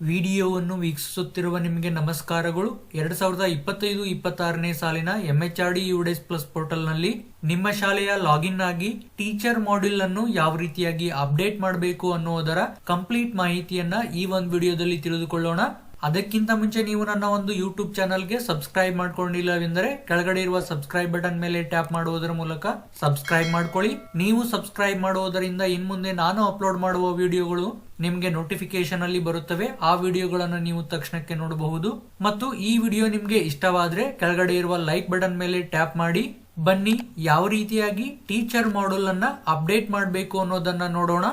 ವಿಡಿಯೋವನ್ನು ವೀಕ್ಷಿಸುತ್ತಿರುವ ನಿಮಗೆ ನಮಸ್ಕಾರಗಳು. ಎರಡ್ ಸಾವಿರದ ಇಪ್ಪತ್ತೈದು ಇಪ್ಪತ್ತಾರನೇ ಸಾಲಿನ ಎಂಎಚ್ಆರ್ಡಿ ಯುಡೆಸ್ ಪ್ಲಸ್ ಪೋರ್ಟಲ್ನಲ್ಲಿ ನಿಮ್ಮ ಶಾಲೆಯ ಲಾಗಿನ್ ಆಗಿ ಟೀಚರ್ ಮಾಡ್ಯೂಲ್ ಅನ್ನು ಯಾವ ರೀತಿಯಾಗಿ ಅಪ್ಡೇಟ್ ಮಾಡಬೇಕು ಅನ್ನುವುದರ ಕಂಪ್ಲೀಟ್ ಮಾಹಿತಿಯನ್ನ ಈ ಒಂದು ವಿಡಿಯೋದಲ್ಲಿ ತಿಳಿದುಕೊಳ್ಳೋಣ. ಅದಕ್ಕಿಂತ ಮುಂಚೆ ನೀವು ನನ್ನ ಒಂದು ಯೂಟ್ಯೂಬ್ ಚಾನಲ್ಗೆ ಸಬ್ಸ್ಕ್ರೈಬ್ ಮಾಡ್ಕೊಂಡಿಲ್ಲವೆಂದರೆ ಕೆಳಗಡೆ ಇರುವ ಸಬ್ಸ್ಕ್ರೈಬ್ ಬಟನ್ ಮೇಲೆ ಟ್ಯಾಪ್ ಮಾಡುವುದರ ಮೂಲಕ ಸಬ್ಸ್ಕ್ರೈಬ್ ಮಾಡ್ಕೊಳ್ಳಿ. ನೀವು ಸಬ್ಸ್ಕ್ರೈಬ್ ಮಾಡುವುದರಿಂದ ಇನ್ಮುಂದೆ ನಾನು ಅಪ್ಲೋಡ್ ಮಾಡುವ ವಿಡಿಯೋಗಳು ನಿಮಗೆ ನೋಟಿಫಿಕೇಶನ್ ಅಲ್ಲಿ ಬರುತ್ತವೆ. ಆ ವಿಡಿಯೋಗಳನ್ನು ನೀವು ತಕ್ಷಣಕ್ಕೆ ನೋಡಬಹುದು. ಮತ್ತು ಈ ವಿಡಿಯೋ ನಿಮಗೆ ಇಷ್ಟವಾದ್ರೆ ಕೆಳಗಡೆ ಇರುವ ಲೈಕ್ ಬಟನ್ ಮೇಲೆ ಟ್ಯಾಪ್ ಮಾಡಿ. ಬನ್ನಿ, ಯಾವ ರೀತಿಯಾಗಿ ಟೀಚರ್ ಮಾಡ್ಯೂಲ್ ಅನ್ನ ಅಪ್ಡೇಟ್ ಮಾಡಬೇಕು ಅನ್ನೋದನ್ನ ನೋಡೋಣ.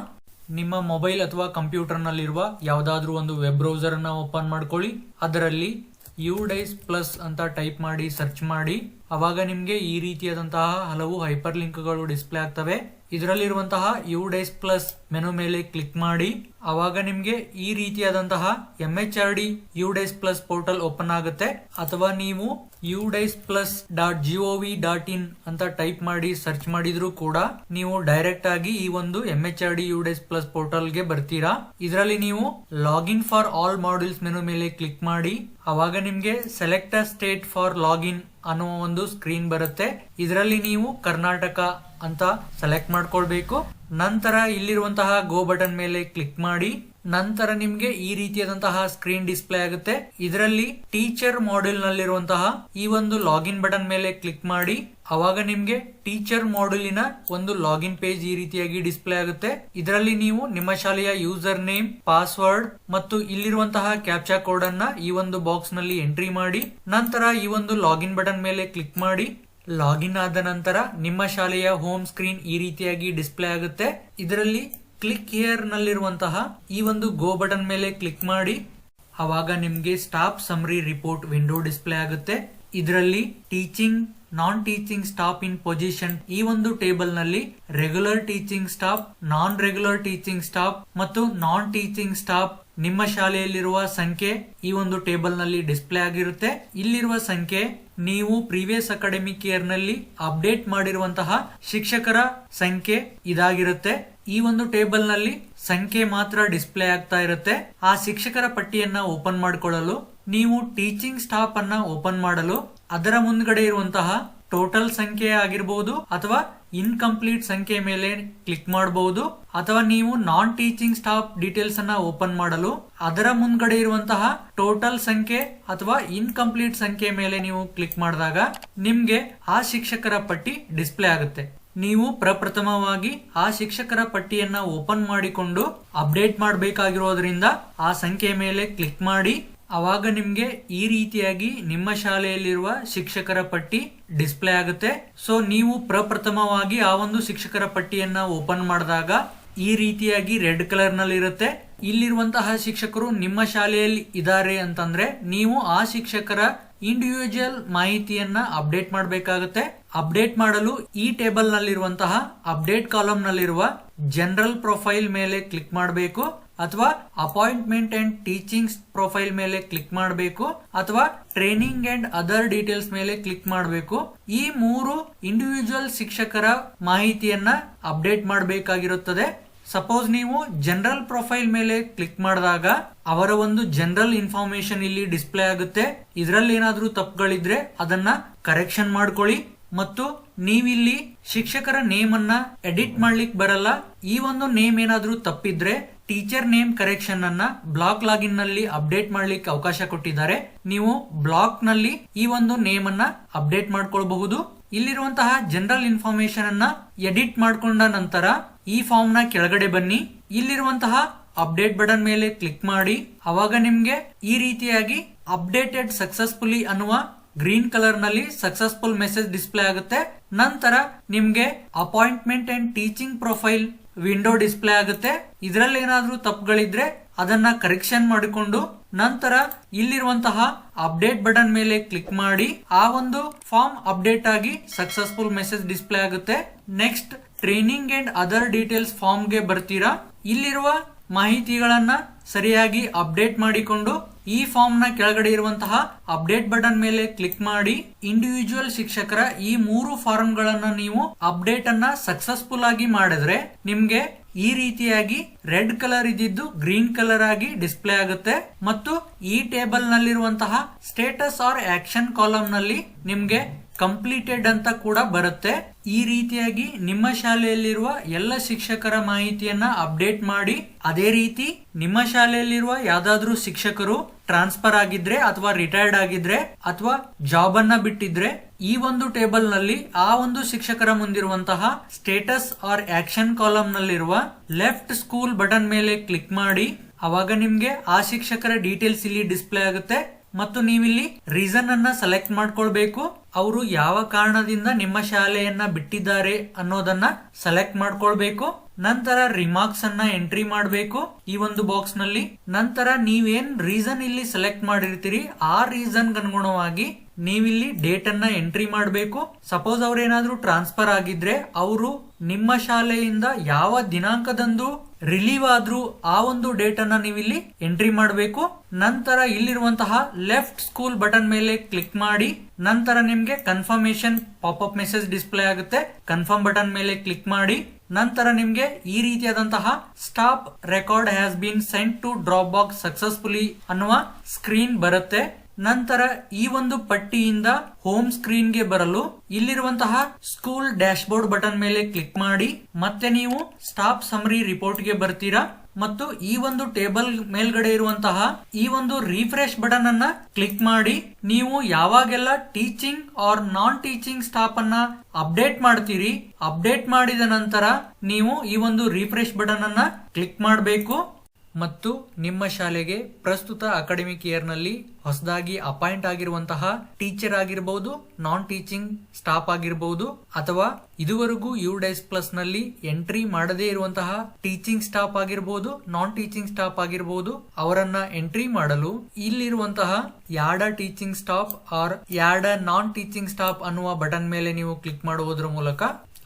ನಿಮ್ಮ ಮೊಬೈಲ್ ಅಥವಾ ಕಂಪ್ಯೂಟರ್ನಲ್ಲಿರುವ ಯಾವುದಾದ್ರೂ ಒಂದು ವೆಬ್ ಬ್ರೌಸರ್ ಅನ್ನ ಓಪನ್ ಮಾಡ್ಕೊಳ್ಳಿ. ಅದರಲ್ಲಿ ಯು ಡೈಸ್ ಪ್ಲಸ್ ಅಂತ ಟೈಪ್ ಮಾಡಿ ಸರ್ಚ್ ಮಾಡಿ. ಅವಾಗ ನಿಮಗೆ ಈ ರೀತಿಯಾದಂತಹ ಹಲವು ಹೈಪರ್ ಲಿಂಕ್ಗಳು ಡಿಸ್ಪ್ಲೇ ಆಗ್ತವೆ. ಇದರಲ್ಲಿರುವಂತಹ ಯು ಡೈಸ್ ಪ್ಲಸ್ ಮೆನು ಮೇಲೆ ಕ್ಲಿಕ್ ಮಾಡಿ. ಅವಾಗ ನಿಮಗೆ ಈ ರೀತಿಯಾದಂತಹ M H R D U DISE plus portal open ಆಗುತ್ತೆ. ಅಥವಾ ನೀವು U DISE plus dot G O V dot in ಅಂತ ಟೈಪ್ ಮಾಡಿ ಸರ್ಚ್ ಮಾಡಿದ್ರು ಕೂಡ ನೀವು ಡೈರೆಕ್ಟ್ ಆಗಿ ಈ ಒಂದು M H R D U DISE plus ಪೋರ್ಟಲ್ಗೆ ಬರ್ತೀರಾ. ಇದರಲ್ಲಿ ನೀವು login for all modules menu ಮೇಲೆ ಕ್ಲಿಕ್ ಮಾಡಿ. ಅವಾಗ ನಿಮಗೆ select a state for login ಅನ್ನುವ ಒಂದು ಸ್ಕ್ರೀನ್ ಬರುತ್ತೆ. ಇದರಲ್ಲಿ ನೀವು ಕರ್ನಾಟಕ ಅಂತ ಸೆಲೆಕ್ಟ್ ಮಾಡ್ಕೊಳ್ಬೇಕು. ನಂತರ ಇಲ್ಲಿರುವಂತಹ ಗೋ ಬಟನ್ ಮೇಲೆ ಕ್ಲಿಕ್ ಮಾಡಿ. ನಂತರ ನಿಮ್ಗೆ ಈ ರೀತಿಯಾದಂತಹ ಸ್ಕ್ರೀನ್ ಡಿಸ್ಪ್ಲೇ ಆಗುತ್ತೆ. ಇದರಲ್ಲಿ ಟೀಚರ್ ಮಾಡ್ಯೂಲ್ ನಲ್ಲಿರುವಂತಹ ಈ ಒಂದು ಲಾಗಿನ್ ಬಟನ್ ಮೇಲೆ ಕ್ಲಿಕ್ ಮಾಡಿ. ಅವಾಗ ನಿಮ್ಗೆ ಟೀಚರ್ ಮಾಡ್ಯೂಲಿನ ಒಂದು ಲಾಗಿನ್ ಪೇಜ್ ಈ ರೀತಿಯಾಗಿ ಡಿಸ್ಪ್ಲೇ ಆಗುತ್ತೆ. ಇದರಲ್ಲಿ ನೀವು ನಿಮ್ಮ ಶಾಲೆಯ ಯೂಸರ್ ನೇಮ್ ಪಾಸ್ವರ್ಡ್ ಮತ್ತು ಇಲ್ಲಿರುವಂತಹ ಕ್ಯಾಪ್ಚಾ ಕೋಡ್ ಅನ್ನ ಈ ಒಂದು ಬಾಕ್ಸ್ನಲ್ಲಿ ಎಂಟ್ರಿ ಮಾಡಿ. ನಂತರ ಈ ಒಂದು ಲಾಗಿನ್ ಬಟನ್ ಮೇಲೆ ಕ್ಲಿಕ್ ಮಾಡಿ. ಲಾಗಿನ್ ಆದ ನಂತರ ನಿಮ್ಮ ಶಾಲೆಯ ಹೋಮ್ ಸ್ಕ್ರೀನ್ ಈ ರೀತಿಯಾಗಿ ಡಿಸ್ಪ್ಲೇ ಆಗುತ್ತೆ. ಇದರಲ್ಲಿ ಕ್ಲಿಕ್ ಹಿಯರ್ ನಲ್ಲಿರುವಂತಹ ಈ ಒಂದು ಗೋ ಬಟನ್ ಮೇಲೆ ಕ್ಲಿಕ್ ಮಾಡಿ. ಆವಾಗ ನಿಮ್ಗೆ staff summary report window display ಆಗುತ್ತೆ. ಇದರಲ್ಲಿ teaching non teaching staff in position ಈ ಒಂದು ಟೇಬಲ್ನಲ್ಲಿ regular teaching staff non regular teaching staff ಮತ್ತು ನಾನ್ ಟೀಚಿಂಗ್ ಸ್ಟಾಫ್ ನಿಮ್ಮ ಶಾಲೆಯಲ್ಲಿರುವ ಸಂಖ್ಯೆ ಈ ಒಂದು ಟೇಬಲ್ನಲ್ಲಿ ಡಿಸ್ಪ್ಲೇ ಆಗಿರುತ್ತೆ. ಇಲ್ಲಿರುವ ಸಂಖ್ಯೆ ನೀವು ಪ್ರೀವಿಯಸ್ ಅಕಾಡೆಮಿಕ್ ಇಯರ್ನಲ್ಲಿ ಅಪ್ಡೇಟ್ ಮಾಡಿರುವಂತಹ ಶಿಕ್ಷಕರ ಸಂಖ್ಯೆ ಇದಾಗಿರುತ್ತೆ. ಈ ಒಂದು ಟೇಬಲ್ನಲ್ಲಿ ಸಂಖ್ಯೆ ಮಾತ್ರ ಡಿಸ್ಪ್ಲೇ ಆಗ್ತಾ ಇರುತ್ತೆ. ಆ ಶಿಕ್ಷಕರ ಪಟ್ಟಿಯನ್ನ ಓಪನ್ ಮಾಡಿಕೊಳ್ಳಲು, ನೀವು ಟೀಚಿಂಗ್ ಸ್ಟಾಫ್ ಅನ್ನ ಓಪನ್ ಮಾಡಲು, ಅದರ ಮುಂದ್ಗಡೆ ಇರುವಂತಹ ಟೋಟಲ್ ಸಂಖ್ಯೆ ಆಗಿರಬಹುದು ಅಥವಾ ಇನ್ಕಂಪ್ಲೀಟ್ ಸಂಖ್ಯೆ ಮೇಲೆ ಕ್ಲಿಕ್ ಮಾಡಬಹುದು ಅಥವಾ ನೀವು ನಾನ್ ಟೀಚಿಂಗ್ ಸ್ಟಾಫ್ ಡೀಟೇಲ್ಸ್ ಅನ್ನ ಓಪನ್ ಮಾಡಲು, ಅದರ ಮುಂದ್ಗಡೆ ಇರುವಂತಹ ಟೋಟಲ್ ಸಂಖ್ಯೆ ಅಥವಾ ಇನ್ಕಂಪ್ಲೀಟ್ ಸಂಖ್ಯೆ ಮೇಲೆ ನೀವು ಕ್ಲಿಕ್ ಮಾಡಿದಾಗ, ನಿಮ್ಗೆ ಆ ಶಿಕ್ಷಕರ ಪಟ್ಟಿ ಡಿಸ್ಪ್ಲೇ ಆಗುತ್ತೆ. ನೀವು ಪ್ರಪ್ರಥಮವಾಗಿ ಆ ಶಿಕ್ಷಕರ ಪಟ್ಟಿಯನ್ನ ಓಪನ್ ಮಾಡಿಕೊಂಡು ಅಪ್ಡೇಟ್ ಮಾಡಬೇಕಾಗಿರೋದ್ರಿಂದ ಆ ಸಂಖ್ಯೆ ಮೇಲೆ ಕ್ಲಿಕ್ ಮಾಡಿ. ಅವಾಗ ನಿಮ್ಗೆ ಈ ರೀತಿಯಾಗಿ ನಿಮ್ಮ ಶಾಲೆಯಲ್ಲಿರುವ ಶಿಕ್ಷಕರ ಪಟ್ಟಿ ಡಿಸ್ಪ್ಲೇ ಆಗುತ್ತೆ. ಸೊ, ನೀವು ಪ್ರಪ್ರಥಮವಾಗಿ ಆ ಒಂದು ಶಿಕ್ಷಕರ ಪಟ್ಟಿಯನ್ನ ಓಪನ್ ಮಾಡಿದಾಗ ಈ ರೀತಿಯಾಗಿ ರೆಡ್ ಕಲರ್ನಲ್ಲಿ ಇರುತ್ತೆ. ಇಲ್ಲಿರುವಂತಹ ಶಿಕ್ಷಕರು ನಿಮ್ಮ ಶಾಲೆಯಲ್ಲಿ ಇದ್ದಾರೆ ಅಂತಂದ್ರೆ ನೀವು ಆ ಶಿಕ್ಷಕರ ಇಂಡಿವಿಜುವಲ್ ಮಾಹಿತಿಯನ್ನ ಅಪ್ಡೇಟ್ ಮಾಡಬೇಕಾಗುತ್ತೆ. ಅಪ್ಡೇಟ್ ಮಾಡಲು ಈ ಟೇಬಲ್ ನಲ್ಲಿರುವಂತಹ ಅಪ್ಡೇಟ್ ಕಾಲಮ್ ನಲ್ಲಿರುವ ಜನರಲ್ ಪ್ರೊಫೈಲ್ ಮೇಲೆ ಕ್ಲಿಕ್ ಮಾಡಬೇಕು ಅಥವಾ ಅಪಾಯಿಂಟ್ಮೆಂಟ್ ಅಂಡ್ ಟೀಚಿಂಗ್ಸ್ ಪ್ರೊಫೈಲ್ ಮೇಲೆ ಕ್ಲಿಕ್ ಮಾಡಬೇಕು ಅಥವಾ ಟ್ರೈನಿಂಗ್ ಅಂಡ್ ಅದರ್ ಡೀಟೇಲ್ಸ್ ಮೇಲೆ ಕ್ಲಿಕ್ ಮಾಡಬೇಕು. ಈ ಮೂರು ಇಂಡಿವಿಜುವಲ್ ಶಿಕ್ಷಕರ ಮಾಹಿತಿಯನ್ನ ಅಪ್ಡೇಟ್ ಮಾಡಬೇಕಾಗಿರುತ್ತದೆ. ಸಪೋಸ್ ನೀವು ಜನರಲ್ ಪ್ರೊಫೈಲ್ ಮೇಲೆ ಕ್ಲಿಕ್ ಮಾಡಿದಾಗ ಅವರ ಒಂದು ಜನರಲ್ ಇನ್ಫಾರ್ಮೇಶನ್ ಇಲ್ಲಿ ಡಿಸ್ಪ್ಲೇ ಆಗುತ್ತೆ. ಇದರಲ್ಲಿ ಏನಾದರೂ ತಪ್ಪುಗಳಿದ್ರೆ ಅದನ್ನ ಕರೆಕ್ಷನ್ ಮಾಡ್ಕೊಳ್ಳಿ. ಮತ್ತು ನೀವಿಲ್ಲಿ ಶಿಕ್ಷಕರ ನೇಮ್ ಅನ್ನ ಎಡಿಟ್ ಮಾಡ್ಲಿಕ್ಕೆ ಬರಲ್ಲ. ಈ ಒಂದು ನೇಮ್ ಏನಾದರೂ ತಪ್ಪಿದ್ರೆ ಟೀಚರ್ ನೇಮ್ ಕರೆಕ್ಷನ್ ಅನ್ನ ಬ್ಲಾಕ್ ಲಾಗಿನ್ನಲ್ಲಿ ಅಪ್ಡೇಟ್ ಮಾಡ್ಲಿಕ್ಕೆ ಅವಕಾಶ ಕೊಟ್ಟಿದ್ದಾರೆ. ನೀವು ಬ್ಲಾಕ್ನಲ್ಲಿ ಈ ಒಂದು ನೇಮ್ ಅನ್ನ ಅಪ್ಡೇಟ್ ಮಾಡ್ಕೊಳ್ಬಹುದು. ಇಲ್ಲಿರುವಂತಹ ಜನರಲ್ ಇನ್ಫಾರ್ಮೇಶನ್ ಅನ್ನ ಎಡಿಟ್ ಮಾಡಿಕೊಂಡ ನಂತರ ಈ ಫಾರ್ಮ್ನ ಕೆಳಗಡೆ ಬನ್ನಿ. ಇಲ್ಲಿರುವಂತಹ ಅಪ್ಡೇಟ್ ಬಟನ್ ಮೇಲೆ ಕ್ಲಿಕ್ ಮಾಡಿ. ಅವಾಗ ನಿಮ್ಗೆ ಈ ರೀತಿಯಾಗಿ ಅಪ್ಡೇಟೆಡ್ ಸಕ್ಸಸ್ಫುಲಿ ಅನ್ನುವ ಗ್ರೀನ್ ಕಲರ್ನಲ್ಲಿ ಸಕ್ಸಸ್ಫುಲ್ ಮೆಸೇಜ್ ಡಿಸ್ಪ್ಲೇ ಆಗುತ್ತೆ. ನಂತರ ನಿಮ್ಗೆ appointment and teaching profile window display ಆಗುತ್ತೆ. ಇದರಲ್ಲಿ ಏನಾದ್ರೂ ತಪ್ಪುಗಳಿದ್ರೆ ಅದನ್ನ ಕರೆಕ್ಷನ್ ಮಾಡಿಕೊಂಡು ನಂತರ ಇಲ್ಲಿರುವಂತಹ ಅಪ್ಡೇಟ್ ಬಟನ್ ಮೇಲೆ ಕ್ಲಿಕ್ ಮಾಡಿ, ಆ ಒಂದು ಫಾರ್ಮ್ ಅಪ್ಡೇಟ್ ಆಗಿ ಸಕ್ಸಸ್ಫುಲ್ ಮೆಸೇಜ್ ಡಿಸ್ಪ್ಲೇ ಆಗುತ್ತೆ. Next training and other details ಫಾರ್ಮ್ಗೆ ಬರ್ತೀರಾ? ಇಲ್ಲಿರುವ ಮಾಹಿತಿಗಳನ್ನ ಸರಿಯಾಗಿ ಅಪ್ಡೇಟ್ ಮಾಡಿಕೊಂಡು, ಈ ಫಾರ್ಮ್ನ ಕೆಳಗಡೆ ಇರುವಂತಹ ಅಪ್ಡೇಟ್ ಬಟನ್ ಮೇಲೆ ಕ್ಲಿಕ್ ಮಾಡಿ ಇಂಡಿವಿಜುವಲ್ ಶಿಕ್ಷಕರ ಈ ಮೂರು ಫಾರ್ಮ್ ಗಳನ್ನ ನೀವು ಅಪ್ಡೇಟ್ ಅನ್ನ ಸಕ್ಸಸ್ಫುಲ್ ಆಗಿ ಮಾಡಿದ್ರೆ ನಿಮ್ಗೆ ಈ ರೀತಿಯಾಗಿ ರೆಡ್ ಕಲರ್ ಇದ್ದಿದ್ದು ಗ್ರೀನ್ ಕಲರ್ ಆಗಿ ಡಿಸ್ಪ್ಲೇ ಆಗುತ್ತೆ. ಮತ್ತು ಈ ಟೇಬಲ್ ನಲ್ಲಿರುವಂತಹ ಸ್ಟೇಟಸ್ ಆರ್ ಆಕ್ಷನ್ ಕಾಲಮ್ನಲ್ಲಿ ನಿಮ್ಗೆ ಕಂಪ್ಲೀಟೆಡ್ ಅಂತ ಕೂಡ ಬರುತ್ತೆ. ಈ ರೀತಿಯಾಗಿ ನಿಮ್ಮ ಶಾಲೆಯಲ್ಲಿರುವ ಎಲ್ಲ ಶಿಕ್ಷಕರ ಮಾಹಿತಿಯನ್ನ ಅಪ್ಡೇಟ್ ಮಾಡಿ. ಅದೇ ರೀತಿ ನಿಮ್ಮ ಶಾಲೆಯಲ್ಲಿರುವ ಯಾವ್ದಾದ್ರು ಶಿಕ್ಷಕರು ಟ್ರಾನ್ಸ್ಫರ್ ಆಗಿದ್ರೆ ಅಥವಾ ರಿಟೈರ್ಡ್ ಆಗಿದ್ರೆ ಅಥವಾ ಜಾಬ್ ಅನ್ನ ಬಿಟ್ಟಿದ್ರೆ ಈ ಒಂದು ಟೇಬಲ್ನಲ್ಲಿ ಆ ಒಂದು ಶಿಕ್ಷಕರ ಮುಂದಿರುವಂತಹ ಸ್ಟೇಟಸ್ ಆರ್ ಆಕ್ಷನ್ ಕಾಲಮ್ ನಲ್ಲಿರುವ ಲೆಫ್ಟ್ ಸ್ಕೂಲ್ ಬಟನ್ ಮೇಲೆ ಕ್ಲಿಕ್ ಮಾಡಿ. ಅವಾಗ ನಿಮ್ಗೆ ಆ ಶಿಕ್ಷಕರ ಡೀಟೇಲ್ಸ್ ಇಲ್ಲಿ ಡಿಸ್ಪ್ಲೇ ಆಗುತ್ತೆ. ಮತ್ತು ನೀವಿಲ್ಲಿ ರೀಸನ್ ಅನ್ನ ಸೆಲೆಕ್ಟ್ ಮಾಡ್ಕೊಳ್ಬೇಕು. ಅವರು ಯಾವ ಕಾರಣದಿಂದ ನಿಮ್ಮ ಶಾಲೆಯನ್ನ ಬಿಟ್ಟಿದ್ದಾರೆ ಅನ್ನೋದನ್ನ ಸೆಲೆಕ್ಟ್ ಮಾಡ್ಕೊಳ್ಬೇಕು. ನಂತರ ರಿಮಾರ್ಕ್ಸ್ ಅನ್ನ ಎಂಟ್ರಿ ಮಾಡಬೇಕು. ಈ ಒಂದು ಬಾಕ್ಸ್ನಲ್ಲಿ ನಂತರ ನೀವೇನ್ ರೀಸನ್ ಇಲ್ಲಿ ಸೆಲೆಕ್ಟ್ ಮಾಡಿರ್ತೀರಿ, ಆ ರೀಸನ್ ಅನುಗುಣವಾಗಿ ನೀವಿಲ್ಲಿ ಡೇಟ್ ಅನ್ನ ಎಂಟ್ರಿ ಮಾಡಬೇಕು. ಸಪೋಸ್ ಅವ್ರೇನಾದ್ರೂ ಟ್ರಾನ್ಸ್ಫರ್ ಆಗಿದ್ರೆ, ಅವರು ನಿಮ್ಮ ಶಾಲೆಯಿಂದ ಯಾವ ದಿನಾಂಕದಂದು ರಿಲೀವ್ ಆದ್ರೂ ಆ ಒಂದು ಡೇಟ್ ಅನ್ನ ನೀವಿಲ್ಲಿ ಎಂಟ್ರಿ ಮಾಡಬೇಕು. ನಂತರ ಇಲ್ಲಿರುವಂತಹ ಲೆಫ್ಟ್ ಸ್ಕೂಲ್ ಬಟನ್ ಮೇಲೆ ಕ್ಲಿಕ್ ಮಾಡಿ, ನಂತರ ನಿಮ್ಗೆ ಕನ್ಫರ್ಮೇಶನ್ ಪಾಪ್ಅಪ್ ಮೆಸೇಜ್ ಡಿಸ್ಪ್ಲೇ ಆಗುತ್ತೆ. ಕನ್ಫರ್ಮ್ ಬಟನ್ ಮೇಲೆ ಕ್ಲಿಕ್ ಮಾಡಿ, ನಂತರ ನಿಮ್ಗೆ ಈ ರೀತಿಯಾದಂತಹ staff record has been sent to drop box successfully ಅನ್ನುವ ಸ್ಕ್ರೀನ್ ಬರುತ್ತೆ. ನಂತರ ಈ ಒಂದು ಪಟ್ಟಿಯಿಂದ ಹೋಮ್ ಸ್ಕ್ರೀನ್ಗೆ ಬರಲು ಇಲ್ಲಿರುವಂತಹ ಸ್ಕೂಲ್ ಡ್ಯಾಶ್ ಬೋರ್ಡ್ ಬಟನ್ ಮೇಲೆ ಕ್ಲಿಕ್ ಮಾಡಿ, ಮತ್ತೆ ನೀವು ಸ್ಟಾಪ್ ಸಮರಿ ರಿಪೋರ್ಟ್ಗೆ ಬರ್ತೀರಾ ಮತ್ತು ಈ ಒಂದು ಟೇಬಲ್ ಮೇಲ್ಗಡೆ ಇರುವಂತಹ ಈ ಒಂದು ರಿಫ್ರೆಶ್ ಬಟನ್ ಅನ್ನ ಕ್ಲಿಕ್ ಮಾಡಿ, ನೀವು ಯಾವಾಗೆಲ್ಲ teaching or non teaching staff ಅನ್ನ ಅಪ್ಡೇಟ್ ಮಾಡ್ತೀರಿ, ಅಪ್ಡೇಟ್ ಮಾಡಿದ ನಂತರ ನೀವು ಈ ಒಂದು ರಿಫ್ರೆಶ್ ಬಟನ್ ಅನ್ನ ಕ್ಲಿಕ್ ಮಾಡಬೇಕು. ಮತ್ತು ನಿಮ್ಮ ಶಾಲೆಗೆ ಪ್ರಸ್ತುತ ಅಕಾಡೆಮಿಕ್ ಇಯರ್ನಲ್ಲಿ ಹೊಸದಾಗಿ ಅಪಾಯಿಂಟ್ ಆಗಿರುವಂತಹ ಟೀಚರ್ ಆಗಿರಬಹುದು ನಾನ್ ಟೀಚಿಂಗ್ ಸ್ಟಾಫ್ ಆಗಿರಬಹುದು ಅಥವಾ ಇದುವರೆಗೂ ಯು ಡೈಸ್ ಪ್ಲಸ್ನಲ್ಲಿ ಎಂಟ್ರಿ ಮಾಡದೇ ಇರುವಂತಹ ಟೀಚಿಂಗ್ ಸ್ಟಾಫ್ ಆಗಿರಬಹುದು ನಾನ್ ಟೀಚಿಂಗ್ ಸ್ಟಾಫ್ ಆಗಿರಬಹುದು ಅವರನ್ನ ಎಂಟ್ರಿ ಮಾಡಲು ಇಲ್ಲಿರುವಂತಹ ಯಾಡ teaching staff or add non teaching staff ಅನ್ನುವ ಬಟನ್ ಮೇಲೆ ನೀವು ಕ್ಲಿಕ್ ಮಾಡುವುದರ ಮೂಲಕ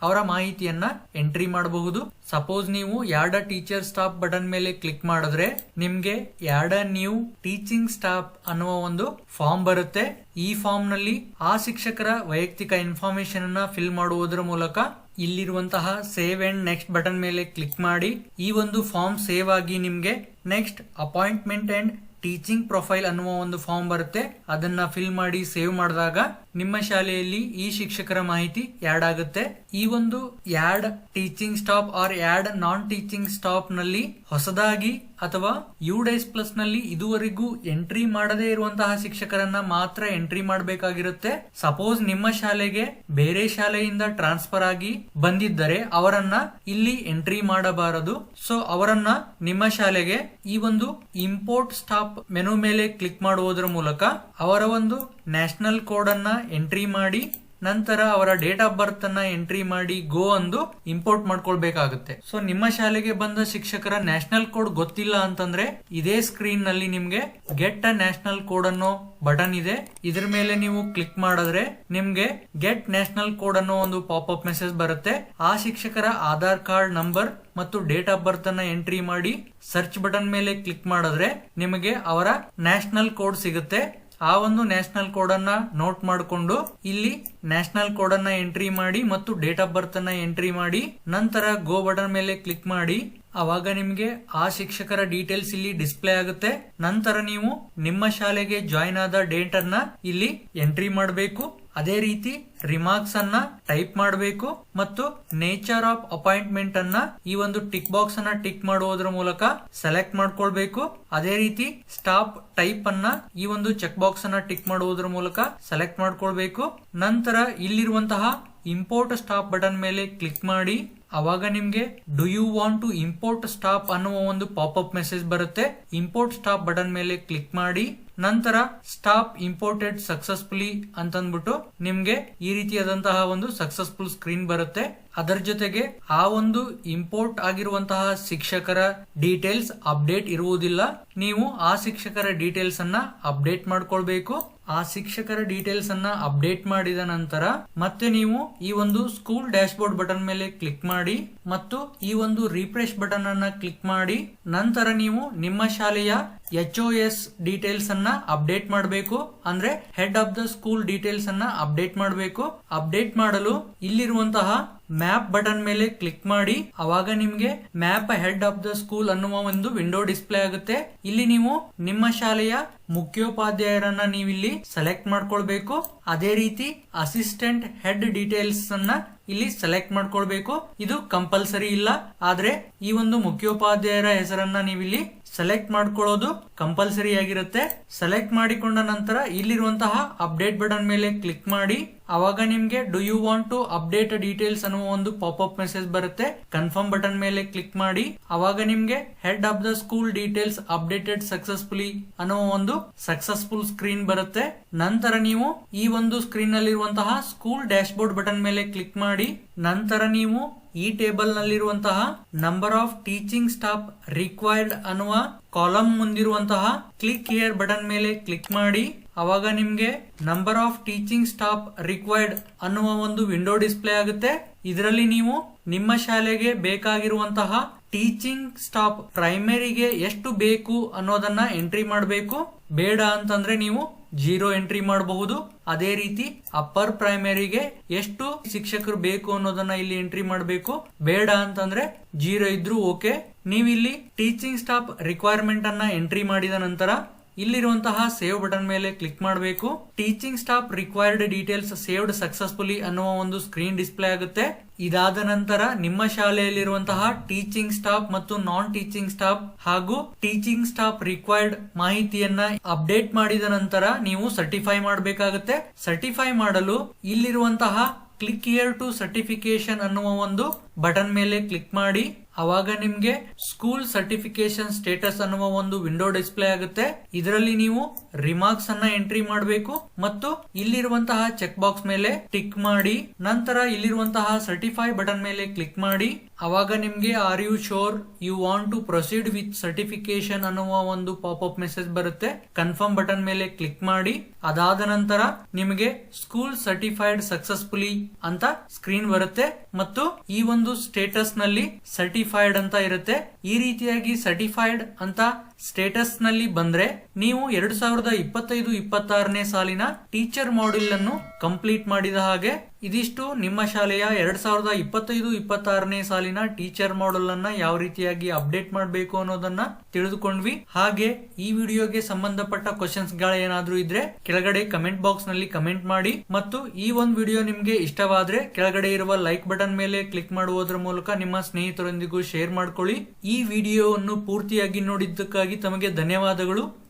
ಅವರ ಮಾಹಿತಿಯನ್ನ ಎಂಟ್ರಿ ಮಾಡಬಹುದು. ಸಪೋಸ್ ನೀವು ಯಾಡ ಟೀಚರ್ ಸ್ಟಾಪ್ ಬಟನ್ ಮೇಲೆ ಕ್ಲಿಕ್ ಮಾಡಿದ್ರೆ ನಿಮ್ಗೆ ಯಾರ್ಡ ನ್ಯೂ ಟೀಚಿಂಗ್ ಸ್ಟಾಫ್ ಅನ್ನುವ ಒಂದು ಫಾರ್ಮ್ ಬರುತ್ತೆ. ಈ ಫಾರ್ಮ್ನಲ್ಲಿ ಆ ಶಿಕ್ಷಕರ ವೈಯಕ್ತಿಕ ಇನ್ಫಾರ್ಮೇಶನ್ ಅನ್ನ ಫಿಲ್ ಮಾಡುವುದರ ಮೂಲಕ ಇಲ್ಲಿರುವಂತಹ ಸೇವ್ ಅಂಡ್ ನೆಕ್ಸ್ಟ್ ಬಟನ್ ಮೇಲೆ ಕ್ಲಿಕ್ ಮಾಡಿ. ಈ ಒಂದು ಫಾರ್ಮ್ ಸೇವ್ ಆಗಿ ನಿಮ್ಗೆ next appointment and teaching profile ಅನ್ನುವ ಒಂದು ಫಾರ್ಮ್ ಬರುತ್ತೆ. ಅದನ್ನ ಫಿಲ್ ಮಾಡಿ ಸೇವ್ ಮಾಡಿದಾಗ ನಿಮ್ಮ ಶಾಲೆಯಲ್ಲಿ ಈ ಶಿಕ್ಷಕರ ಮಾಹಿತಿ ಯಾಡ್ ಆಗುತ್ತೆ. ಈ ಒಂದು add teaching staff or add non teaching ಸ್ಟಾಪ್ನಲ್ಲಿ ಹೊಸದಾಗಿ ಅಥವಾ ಯು ಡೈಸ್ ಪ್ಲಸ್ನಲ್ಲಿ ಇದುವರೆಗೂ ಎಂಟ್ರಿ ಮಾಡದೇ ಇರುವಂತಹ ಶಿಕ್ಷಕರನ್ನ ಮಾತ್ರ ಎಂಟ್ರಿ ಮಾಡಬೇಕಾಗಿರುತ್ತೆ. ಸಪೋಸ್ ನಿಮ್ಮ ಶಾಲೆಗೆ ಬೇರೆ ಶಾಲೆಯಿಂದ ಟ್ರಾನ್ಸ್ಫರ್ ಆಗಿ ಬಂದಿದ್ದರೆ ಅವರನ್ನ ಇಲ್ಲಿ ಎಂಟ್ರಿ ಮಾಡಬಾರದು. ಸೊ ಅವರನ್ನ ನಿಮ್ಮ ಶಾಲೆಗೆ ಈ ಒಂದು ಇಂಪೋರ್ಟ್ ಸ್ಟಾಪ್ ಮೆನು ಮೇಲೆ ಕ್ಲಿಕ್ ಮಾಡುವುದರ ಮೂಲಕ ಅವರ ಒಂದು ನ್ಯಾಷನಲ್ ಕೋಡ್ ಅನ್ನ ಎಂಟ್ರಿ ಮಾಡಿ, ನಂತರ ಅವರ ಡೇಟ್ ಆಫ್ ಬರ್ತ್ ಅನ್ನ ಎಂಟ್ರಿ ಮಾಡಿ ಗೋ ಅಂದು ಇಂಪೋರ್ಟ್ ಮಾಡ್ಕೊಳ್ಬೇಕಾಗುತ್ತೆ. ಸೊ, ನಿಮ್ಮ ಶಾಲೆಗೆ ಬಂದ ಶಿಕ್ಷಕರ ನ್ಯಾಷನಲ್ ಕೋಡ್ ಗೊತ್ತಿಲ್ಲ ಅಂತಂದ್ರೆ ಇದೇ ಸ್ಕ್ರೀನ್ನಲ್ಲಿ ನಿಮ್ಗೆ ಗೆಟ್ ಅ ನ್ಯಾಷನಲ್ ಕೋಡ್ ಅನ್ನೋ ಬಟನ್ ಇದೆ. ಇದ್ರ ಮೇಲೆ ನೀವು ಕ್ಲಿಕ್ ಮಾಡಿದ್ರೆ ನಿಮ್ಗೆ ಗೆಟ್ ನ್ಯಾಷನಲ್ ಕೋಡ್ ಅನ್ನೋ ಒಂದು ಪಾಪ್ ಅಪ್ ಮೆಸೇಜ್ ಬರುತ್ತೆ. ಆ ಶಿಕ್ಷಕರ ಆಧಾರ್ ಕಾರ್ಡ್ ನಂಬರ್ ಮತ್ತು ಡೇಟ್ ಆಫ್ ಬರ್ತ್ ಅನ್ನ ಎಂಟ್ರಿ ಮಾಡಿ ಸರ್ಚ್ ಬಟನ್ ಮೇಲೆ ಕ್ಲಿಕ್ ಮಾಡಿದ್ರೆ ನಿಮಗೆ ಅವರ ನ್ಯಾಷನಲ್ ಕೋಡ್ ಸಿಗುತ್ತೆ. ಆ ಒಂದು ನ್ಯಾಷನಲ್ ಕೋಡ್ ಅನ್ನ ನೋಟ್ ಮಾಡಿಕೊಂಡು ಇಲ್ಲಿ ನ್ಯಾಷನಲ್ ಕೋಡ್ ಅನ್ನ ಎಂಟ್ರಿ ಮಾಡಿ ಮತ್ತು ಡೇಟ್ ಆಫ್ ಬರ್ತ್ ಅನ್ನ ಎಂಟ್ರಿ ಮಾಡಿ, ನಂತರ ಗೋ ಬಟನ್ ಮೇಲೆ ಕ್ಲಿಕ್ ಮಾಡಿ. ಅವಾಗ ನಿಮ್ಗೆ ಆ ಶಿಕ್ಷಕರ ಡೀಟೇಲ್ಸ್ ಇಲ್ಲಿ ಡಿಸ್ಪ್ಲೇ ಆಗುತ್ತೆ. ನಂತರ ನೀವು ನಿಮ್ಮ ಶಾಲೆಗೆ ಜಾಯಿನ್ ಆದ ಡೇಟ್ ಅನ್ನ ಇಲ್ಲಿ ಎಂಟ್ರಿ ಮಾಡಬೇಕು. ಅದೇ ರೀತಿ ರಿಮಾರ್ಕ್ಸ್ ಅನ್ನ ಟೈಪ್ ಮಾಡಬೇಕು ಮತ್ತು ನೇಚರ್ ಆಫ್ ಅಪಾಯಿಂಟ್ಮೆಂಟ್ ಅನ್ನ ಈ ಒಂದು ಟಿಕ್ ಬಾಕ್ಸ್ ಅನ್ನ ಟಿಕ್ ಮಾಡುವುದರ ಮೂಲಕ ಸೆಲೆಕ್ಟ್ ಮಾಡ್ಕೊಳ್ಬೇಕು. ಅದೇ ರೀತಿ ಸ್ಟಾಪ್ ಟೈಪ್ ಅನ್ನ ಈ ಒಂದು ಚೆಕ್ ಬಾಕ್ಸ್ ಅನ್ನ ಟಿಕ್ ಮಾಡುವುದರ ಮೂಲಕ ಸೆಲೆಕ್ಟ್ ಮಾಡ್ಕೊಳ್ಬೇಕು. ನಂತರ ಇಲ್ಲಿರುವಂತಹ ಇಂಪೋರ್ಟ್ ಸ್ಟಾಪ್ ಬಟನ್ ಮೇಲೆ ಕ್ಲಿಕ್ ಮಾಡಿ. ಅವಾಗ ನಿಮ್ಗೆ do you want to import staff ಅನ್ನುವ ಒಂದು ಪಾಪ್ ಅಪ್ ಮೆಸೇಜ್ ಬರುತ್ತೆ. ಇಂಪೋರ್ಟ್ ಸ್ಟಾಪ್ ಬಟನ್ ಮೇಲೆ ಕ್ಲಿಕ್ ಮಾಡಿ. ನಂತರ ಸ್ಟಾಪ್ ಇಂಪೋರ್ಟೆಡ್ ಸಕ್ಸಸ್ಫುಲಿ ಅಂತಂದ್ಬಿಟ್ಟು ನಿಮ್ಗೆ ಈ ರೀತಿಯಾದಂತಹ ಒಂದು ಸಕ್ಸಸ್ಫುಲ್ ಸ್ಕ್ರೀನ್ ಬರುತ್ತೆ. ಅದರ ಜೊತೆಗೆ ಆ ಒಂದು ಇಂಪೋರ್ಟ್ ಆಗಿರುವಂತಹ ಶಿಕ್ಷಕರ ಡೀಟೇಲ್ಸ್ ಅಪ್ಡೇಟ್ ಇರುವುದಿಲ್ಲ. ನೀವು ಆ ಶಿಕ್ಷಕರ ಡೀಟೇಲ್ಸ್ ಅನ್ನ ಅಪ್ಡೇಟ್ ಮಾಡ್ಕೊಳ್ಬೇಕು. ಆ ಶಿಕ್ಷಕರ ಡೀಟೇಲ್ಸ್ ಅನ್ನ ಅಪ್ಡೇಟ್ ಮಾಡಿದ ನಂತರ ಮತ್ತೆ ನೀವು ಈ ಒಂದು ಸ್ಕೂಲ್ ಡ್ಯಾಶ್ ಬೋರ್ಡ್ ಬಟನ್ ಮೇಲೆ ಕ್ಲಿಕ್ ಮಾಡಿ ಮತ್ತು ಈ ಒಂದು ರಿಫ್ರೆಶ್ ಬಟನ್ ಅನ್ನ ಕ್ಲಿಕ್ ಮಾಡಿ ನಂತರ ನೀವು ನಿಮ್ಮ ಶಾಲೆಯ ಎಚ್ ಒ ಎಸ್ ಡೀಟೇಲ್ಸ್ ಅನ್ನ ಅಪ್ಡೇಟ್ ಮಾಡಬೇಕು. ಅಂದ್ರೆ head of the school details ಅನ್ನ ಅಪ್ಡೇಟ್ ಮಾಡಬೇಕು. ಅಪ್ಡೇಟ್ ಮಾಡಲು ಇಲ್ಲಿರುವಂತಹ ಮ್ಯಾಪ್ ಬಟನ್ ಮೇಲೆ ಕ್ಲಿಕ್ ಮಾಡಿ, ಅವಾಗ ನಿಮ್ಗೆ map head of the school ಅನ್ನುವ ಒಂದು ವಿಂಡೋ ಡಿಸ್ಪ್ಲೇ ಆಗುತ್ತೆ. ಇಲ್ಲಿ ನೀವು ನಿಮ್ಮ ಶಾಲೆಯ ಮುಖ್ಯೋಪಾಧ್ಯಾಯರನ್ನ ನೀವಿಲ್ಲಿ ಸೆಲೆಕ್ಟ್ ಮಾಡ್ಕೊಳ್ಬೇಕು. ಅದೇ ರೀತಿ ಅಸಿಸ್ಟೆಂಟ್ ಹೆಡ್ ಡೀಟೇಲ್ಸ್ ಅನ್ನ ಇಲ್ಲಿ ಸೆಲೆಕ್ಟ್ ಮಾಡ್ಕೊಳ್ಬೇಕು. ಇದು ಕಂಪಲ್ಸರಿ ಇಲ್ಲ. ಆದ್ರೆ ಈ ಒಂದು ಮುಖ್ಯೋಪಾಧ್ಯಾಯರ ಹೆಸರನ್ನ ನೀವಿಲ್ಲಿ ಸೆಲೆಕ್ಟ್ ಮಾಡ್ಕೊಳ್ಳೋದು ಕಂಪಲ್ಸರಿ ಆಗಿರುತ್ತೆ. ಸೆಲೆಕ್ಟ್ ಮಾಡಿಕೊಂಡ ನಂತರ ಇಲ್ಲಿರುವಂತಹ ಅಪ್ಡೇಟ್ ಬಟನ್ ಮೇಲೆ ಕ್ಲಿಕ್ ಮಾಡಿ. ಅವಾಗ ನಿಮ್ಗೆ do you want to update details ಅನ್ನುವ ಒಂದು ಪಾಪ್ ಅಪ್ ಮೆಸೇಜ್ ಬರುತ್ತೆ. ಕನ್ಫರ್ಮ್ ಬಟನ್ ಮೇಲೆ ಕ್ಲಿಕ್ ಮಾಡಿ. ಅವಾಗ ನಿಮ್ಗೆ head of the school details updated successfully ಅನ್ನುವ ಒಂದು ಸಕ್ಸಸ್ಫುಲ್ ಸ್ಕ್ರೀನ್ ಬರುತ್ತೆ. ನಂತರ ನೀವು ಈ ಒಂದು ಸ್ಕ್ರೀನ್ ನಲ್ಲಿರುವಂತಹ ಸ್ಕೂಲ್ ಡ್ಯಾಶ್ ಬೋರ್ಡ್ ಬಟನ್ ಮೇಲೆ ಕ್ಲಿಕ್ ಮಾಡಿ. ನಂತರ ನೀವು ಈ table ನಲ್ಲಿರುವಂತಹ number of teaching staff required ಅನ್ನುವ ಕಾಲಮ್ ಮುಂದಿರುವಂತಹ ಕ್ಲಿಕ್ ಹಿಯರ್ ಬಟನ್ ಮೇಲೆ ಕ್ಲಿಕ್ ಮಾಡಿ. ಅವಾಗ ನಿಮ್ಗೆ number of teaching staff required ಅನ್ನುವ ಒಂದು ವಿಂಡೋ ಡಿಸ್ಪ್ಲೇ ಆಗುತ್ತೆ. ಇದರಲ್ಲಿ ನೀವು ನಿಮ್ಮ ಶಾಲೆಗೆ ಬೇಕಾಗಿರುವಂತಹ ಟೀಚಿಂಗ್ ಸ್ಟಾಫ್ ಪ್ರೈಮರಿಗೆ ಎಷ್ಟು ಬೇಕು ಅನ್ನೋದನ್ನ ಎಂಟ್ರಿ ಮಾಡಬೇಕು. ಬೇಡ ಅಂತಂದ್ರೆ ನೀವು ಜೀರೋ ಎಂಟ್ರಿ ಮಾಡಬಹುದು. ಅದೇ ರೀತಿ ಅಪ್ಪರ್ ಪ್ರೈಮರಿಗೆ ಎಷ್ಟು ಶಿಕ್ಷಕರು ಬೇಕು ಅನ್ನೋದನ್ನ ಇಲ್ಲಿ ಎಂಟ್ರಿ ಮಾಡಬೇಕು. ಬೇಡ ಅಂತಂದ್ರೆ ಜೀರೋ ಇದ್ರೂ ಓಕೆ. ನೀವಿಲ್ಲಿ ಟೀಚಿಂಗ್ ಸ್ಟಾಫ್ ರಿಕ್ವೈರ್ಮೆಂಟ್ ಅನ್ನ ಎಂಟ್ರಿ ಮಾಡಿದ ನಂತರ ಇಲ್ಲಿರುವಂತಹ ಸೇವ್ ಬಟನ್ ಮೇಲೆ ಕ್ಲಿಕ್ ಮಾಡಬೇಕು. Teaching staff required details saved successfully ಅನ್ನುವ ಒಂದು ಸ್ಕ್ರೀನ್ ಡಿಸ್ಪ್ಲೇ ಆಗುತ್ತೆ. ಇದಾದ ನಂತರ ನಿಮ್ಮ ಶಾಲೆಯಲ್ಲಿರುವಂತಹ ಟೀಚಿಂಗ್ ಸ್ಟಾಫ್ ಮತ್ತು ನಾನ್ ಟೀಚಿಂಗ್ ಸ್ಟಾಫ್ ಹಾಗೂ ಟೀಚಿಂಗ್ ಸ್ಟಾಫ್ ರಿಕ್ವೈರ್ಡ್ ಮಾಹಿತಿಯನ್ನ ಅಪ್ಡೇಟ್ ಮಾಡಿದ ನಂತರ ನೀವು ಸರ್ಟಿಫೈ ಮಾಡಬೇಕಾಗುತ್ತೆ. ಸರ್ಟಿಫೈ ಮಾಡಲು ಇಲ್ಲಿರುವಂತಹ ಕ್ಲಿಕ್ ಹಿಯರ್ ಟು ಸರ್ಟಿಫಿಕೇಶನ್ ಅನ್ನುವ ಒಂದು ಬಟನ್ ಮೇಲೆ ಕ್ಲಿಕ್ ಮಾಡಿ. ಅವಾಗ ನಿಮ್ಗೆ ಸ್ಕೂಲ್ ಸರ್ಟಿಫಿಕೇಶನ್ ಸ್ಟೇಟಸ್ ಅನ್ನುವ ಒಂದು ವಿಂಡೋ ಡಿಸ್ಪ್ಲೇ ಆಗುತ್ತೆ. ಇದರಲ್ಲಿ ನೀವು ರಿಮಾರ್ಕ್ಸ್ ಅನ್ನ ಎಂಟ್ರಿ ಮಾಡಬೇಕು ಮತ್ತು ಇಲ್ಲಿರುವಂತಹ ಚೆಕ್ ಬಾಕ್ಸ್ ಮೇಲೆ ಟಿಕ್ ಮಾಡಿ. ನಂತರ ಇಲ್ಲಿರುವಂತಹ ಸರ್ಟಿಫೈ ಬಟನ್ ಮೇಲೆ ಕ್ಲಿಕ್ ಮಾಡಿ. ಅವಾಗ ನಿಮ್ಗೆ are you sure you want to proceed with certification ಅನ್ನುವ ಒಂದು ಪಾಪ್ ಅಪ್ ಮೆಸೇಜ್ ಬರುತ್ತೆ. ಕನ್ಫರ್ಮ್ ಬಟನ್ ಮೇಲೆ ಕ್ಲಿಕ್ ಮಾಡಿ. ಅದಾದ ನಂತರ ನಿಮಗೆ ಸ್ಕೂಲ್ ಸರ್ಟಿಫೈಡ್ ಸಕ್ಸಸ್ಫುಲಿ ಅಂತ ಸ್ಕ್ರೀನ್ ಬರುತ್ತೆ. ಮತ್ತು ಈ ಒಂದು ಸ್ಟೇಟಸ್ನಲ್ಲಿ ಸರ್ಟಿಫೈಡ್ ಅಂತ ಇರುತ್ತೆ. ಈ ರೀತಿಯಾಗಿ ಸರ್ಟಿಫೈಡ್ ಅಂತ ಸ್ಟೇಟಸ್ನಲ್ಲಿ ಬಂದ್ರೆ ನೀವು ಎರಡ್ ಸಾವಿರದ ಇಪ್ಪತ್ತೈದು ಇಪ್ಪತ್ತಾರನೇ ಸಾಲಿನ ಟೀಚರ್ ಮಾಡ್ಯೂಲ್ ಅನ್ನು ಕಂಪ್ಲೀಟ್ ಮಾಡಿದ ಹಾಗೆ ಇದಿಷ್ಟು ನಿಮ್ಮ ಶಾಲೆಯ ಎರಡ್ ಸಾವಿರದ ಇಪ್ಪತ್ತೈದು ಇಪ್ಪತ್ತಾರನೇ ಸಾಲಿನ ಟೀಚರ್ ಮಾಡ್ಯೂಲ್ ಅನ್ನ ಯಾವ ರೀತಿಯಾಗಿ ಅಪ್ಡೇಟ್ ಮಾಡಬೇಕು ಅನ್ನೋದನ್ನ ತಿಳಿದುಕೊಂಡ್ವಿ. ಹಾಗೆ ಈ ವಿಡಿಯೋಗೆ ಸಂಬಂಧಪಟ್ಟ ಕ್ವಶನ್ಸ್ ಏನಾದ್ರೂ ಇದ್ರೆ ಕೆಳಗಡೆ ಕಮೆಂಟ್ ಬಾಕ್ಸ್ನಲ್ಲಿ ಕಮೆಂಟ್ ಮಾಡಿ ಮತ್ತು ಈ ಒಂದು ವಿಡಿಯೋ ನಿಮ್ಗೆ ಇಷ್ಟವಾದ್ರೆ ಕೆಳಗಡೆ ಇರುವ ಲೈಕ್ ಬಟನ್ ಮೇಲೆ ಕ್ಲಿಕ್ ಮಾಡುವುದರ ಮೂಲಕ ನಿಮ್ಮ ಸ್ನೇಹಿತರೊಂದಿಗೂ ಶೇರ್ ಮಾಡ್ಕೊಳ್ಳಿ. ಈ ವಿಡಿಯೋವನ್ನು ಪೂರ್ತಿಯಾಗಿ ನೋಡಿದ್ದಕ್ಕಾಗಿ ತಮಗೆ ಧನ್ಯವಾದಗಳು.